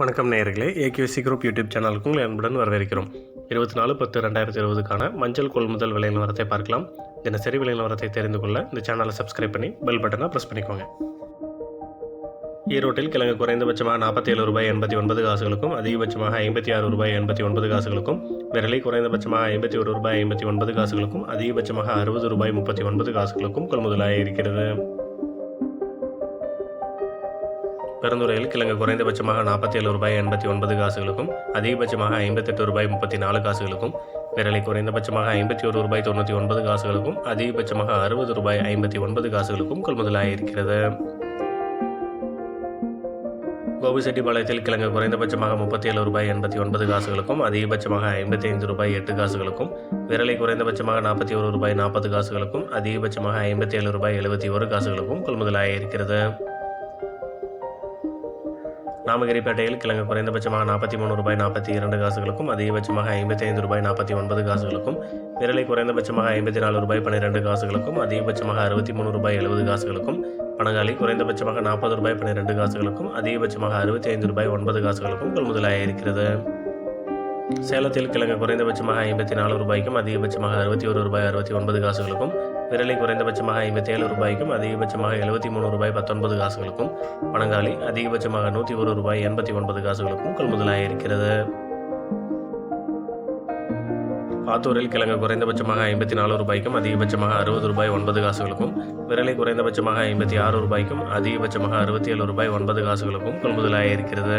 வணக்கம் நேயர்களே. AKC group YouTube சேனலுக்கு உங்களை அன்புடன் வரவேற்கிறோம். இருபத்தி நாலு பத்து ரெண்டாயிரத்தி இருபதுக்கான மஞ்சள் கொள்முதல் விலை நிலவரத்தை பார்க்கலாம். தினசரி விலை நிலவரத்தை தெரிந்து கொள்ள இந்த சேனலை சப்ஸ்கிரைப் பண்ணி பெல் பட்டனை ப்ரெஸ் பண்ணிக்கோங்க. ஈரோட்டில் கிழங்கு குறைந்தபட்சமாக நாற்பத்தி ஏழு ரூபாய் எண்பத்தி ஒன்பது காசுகளுக்கும் அதிகபட்சமாக ஐம்பத்தி ஆறு ரூபாய் எண்பத்தி ஒன்பது காசுகளுக்கும் விரலை குறைந்தபட்சமாக ஐம்பத்தி ஒரு ரூபாய் ஐம்பத்தி ஒன்பது காசுகளுக்கும் அதிகபட்சமாக அறுபது ரூபாய் முப்பத்தி ஒன்பது காசுகளுக்கும் கொள்முதலாக இருக்கிறது. பெருந்துறையில் கிழங்கு குறைந்தபட்சமாக நாற்பத்தி ஏழு ரூபாய் எண்பத்தி ஒன்பது காசுகளுக்கும் அதிகபட்சமாக ஐம்பத்தெட்டு ரூபாய் முப்பத்தி நாலு காசுகளுக்கும் விரலை குறைந்தபட்சமாக ஐம்பத்தி ஒரு ரூபாய் தொண்ணூற்றி ஒன்பது காசுகளுக்கும் அதிகபட்சமாக அறுபது ரூபாய் ஐம்பத்தி ஒன்பது காசுகளுக்கும் கொள்முதலாக இருக்கிறது. கோபிசெட்டிப்பாளையத்தில் கிழங்கு குறைந்தபட்சமாக முப்பத்தி ஏழு ரூபாய் எண்பத்தி ஒன்பது காசுகளுக்கும் அதிகபட்சமாக ஐம்பத்தி ஐந்து ரூபாய் எட்டு காசுகளுக்கும் விரலை குறைந்தபட்சமாக நாற்பத்தி ஒரு ரூபாய் நாற்பது காசுகளுக்கும் அதிகபட்சமாக ஐம்பத்தி ஏழு ரூபாய் எழுபத்தி ஒரு காசுகளுக்கும் கொள்முதலாக இருக்கிறது. நாமகிரிப்பேட்டையில் கிழங்கு குறைந்தபட்சமாக நாற்பத்தி மூணு ரூபாய் நாற்பத்தி இரண்டு காசுகளுக்கும் அதிகபட்சமாக ஐம்பத்தி ஐந்து ரூபாய் நாற்பத்தி ஒன்பது காசுகளுக்கும் விரலை குறைந்தபட்சமாக ஐம்பத்தி நாலு ரூபாய் பன்னிரெண்டு காசுகளுக்கும் அதிகபட்சமாக அறுபத்தி மூணு ரூபாய் எழுபது காசுகளுக்கும் பணங்காலி குறைந்தபட்சமாக நாற்பது ரூபாய் பன்னிரெண்டு காசுகளுக்கும் அதிகபட்சமாக அறுபத்தி ஐந்து ரூபாய் ஒன்பது காசுகளுக்கும் கொள்முதலாக இருக்கிறது. சேலத்தில் கிழங்கு குறைந்தபட்சமாக ஐம்பத்தி நாலு ரூபாய்க்கும் அதிகபட்சமாக அறுபத்தி ஒரு ரூபாய் அறுபத்தி ஒன்பது காசுகளுக்கும். விரலை குறைந்தபட்சமாக ஐம்பத்தேழு ரூபாய்க்கும் அதிகபட்சமாக எழுபத்தி மூணு ரூபாய் பத்தொன்பது காசுகளுக்கும். பணங்காலி அதிகபட்சமாக நூற்றி ஒரு ரூபாய் எண்பத்தி ஒன்பது காசுகளுக்கும் கொள்முதலாக இருக்கிறது. ஆத்தூரில் கிழங்கு குறைந்தபட்சமாக ஐம்பத்தி நாலு ரூபாய்க்கும் அதிகபட்சமாக அறுபது ரூபாய் ஒன்பது காசுகளுக்கும். விரலை குறைந்தபட்சமாக ஐம்பத்தி ஆறு ரூபாய்க்கும் அதிகபட்சமாக அறுபத்தி ஏழு ரூபாய் ஒன்பது காசுகளுக்கும் கொள்முதலாக இருக்கிறது.